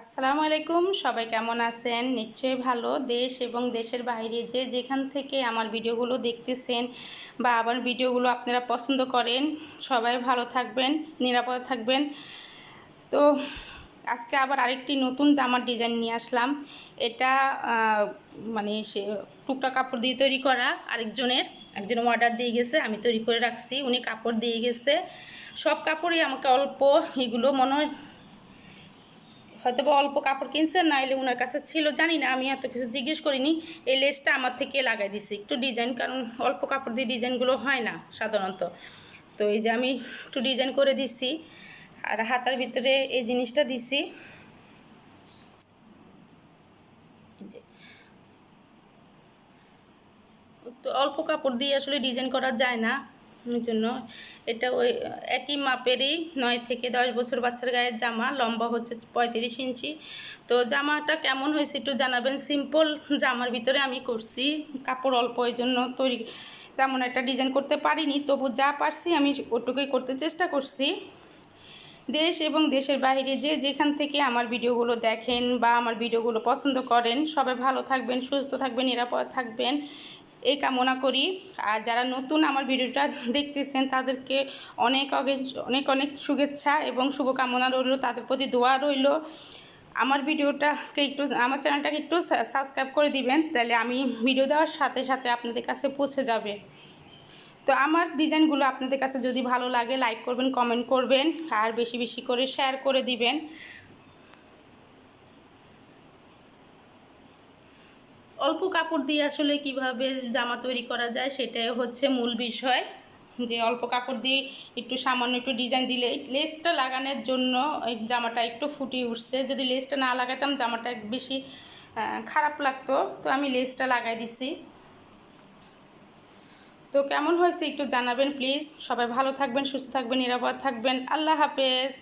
আসসালামু আলাইকুম, সবাই কেমন আছেন? নিশ্চয়ই ভালো। দেশ এবং দেশের বাইরে যে যেখান থেকে আমার ভিডিওগুলো দেখতেছেন বা আমার ভিডিওগুলো আপনারা পছন্দ করেন, সবাই ভালো থাকবেন, নিরাপদ থাকবেন। তো আজকে আবার আরেকটি নতুন জামার ডিজাইন নিয়ে আসলাম। এটা মানে সে টুকটা কাপড় দিয়ে তৈরি করা আরেকজনের। একজন অর্ডার দিয়ে গেছে, আমি তৈরি করে রাখছি, উনি কাপড় দিয়ে গেছে। সব কাপড়ই আমাকে অল্প, এগুলো মনে হয় হয়তো বা অল্প কাপড় কিনছেন, না এলে ওনার কাছে ছিল, জানি না, আমি এত কিছু জিজ্ঞেস করিনি। এই লেসটা আমার থেকে লাগাই দিছি, একটু ডিজাইন কারণ অল্প কাপড় দিয়ে ডিজাইনগুলো হয় না সাধারণত। তো এই যে আমি একটু ডিজাইন করে দিছি, আর হাতার ভিতরে এই জিনিসটা দিছি। তো অল্প কাপড় দিয়ে আসলে ডিজাইন করা যায় না। ওই জন্য এটা ওই একই মাপেরই নয় থেকে দশ বছর বাচ্চার গায়ের জামা, লম্বা হচ্ছে পঁয়ত্রিশ ইঞ্চি। তো জামাটা কেমন হয়েছে একটু জানাবেন। সিম্পল জামার ভিতরে আমি করছি, কাপড় অল্প এই জন্য তৈরি, তেমন একটা ডিজাইন করতে পারিনি। তবু যা পারছি আমি ওটুকুই করতে চেষ্টা করছি। দেশ এবং দেশের বাইরে যে যেখান থেকে আমার ভিডিওগুলো দেখেন বা আমার ভিডিওগুলো পছন্দ করেন, সবাই ভালো থাকবেন, সুস্থ থাকবেন, নিরাপদ থাকবেন। এই কামনা করি। আর যারা নতুন আমার ভিডিওটা দেখতেছেন, তাদেরকে অনেক অনেক অনেক শুভেচ্ছা এবং শুভকামনা রইল। তাদের প্রতি দোয়া রইল। আমার ভিডিওটাকে একটু, আমার চ্যানেলটাকে একটু সাবস্ক্রাইব করে দিবেন, তাহলে আমি ভিডিও দেওয়ার সাথে সাথে আপনাদের কাছে পৌঁছে যাবে। তো আমার ডিজাইনগুলো আপনাদের কাছে যদি ভালো লাগে লাইক করবেন কমেন্ট করবেন, আর বেশি বেশি করে শেয়ার করে দিবেন। অল্প কাপড় দিয়ে আসলে কীভাবে জামা তৈরি করা যায় সেটাই হচ্ছে মূল বিষয়। যে অল্প কাপড় দিয়ে একটু সামান্য একটু ডিজাইন দিলে লেসটা লাগানোর জন্য জামাটা একটু ফুটিয়ে উঠছে। যদি লেসটা না লাগাতাম জামাটা বেশি খারাপ লাগতো। তো আমি লেসটা লাগাই দিছি। তো কেমন হয়েছে একটু জানাবেন প্লিজ সবাই ভালো থাকবেন, সুস্থ থাকবেন, নিরাপদ থাকবেন। আল্লাহ হাফেজ।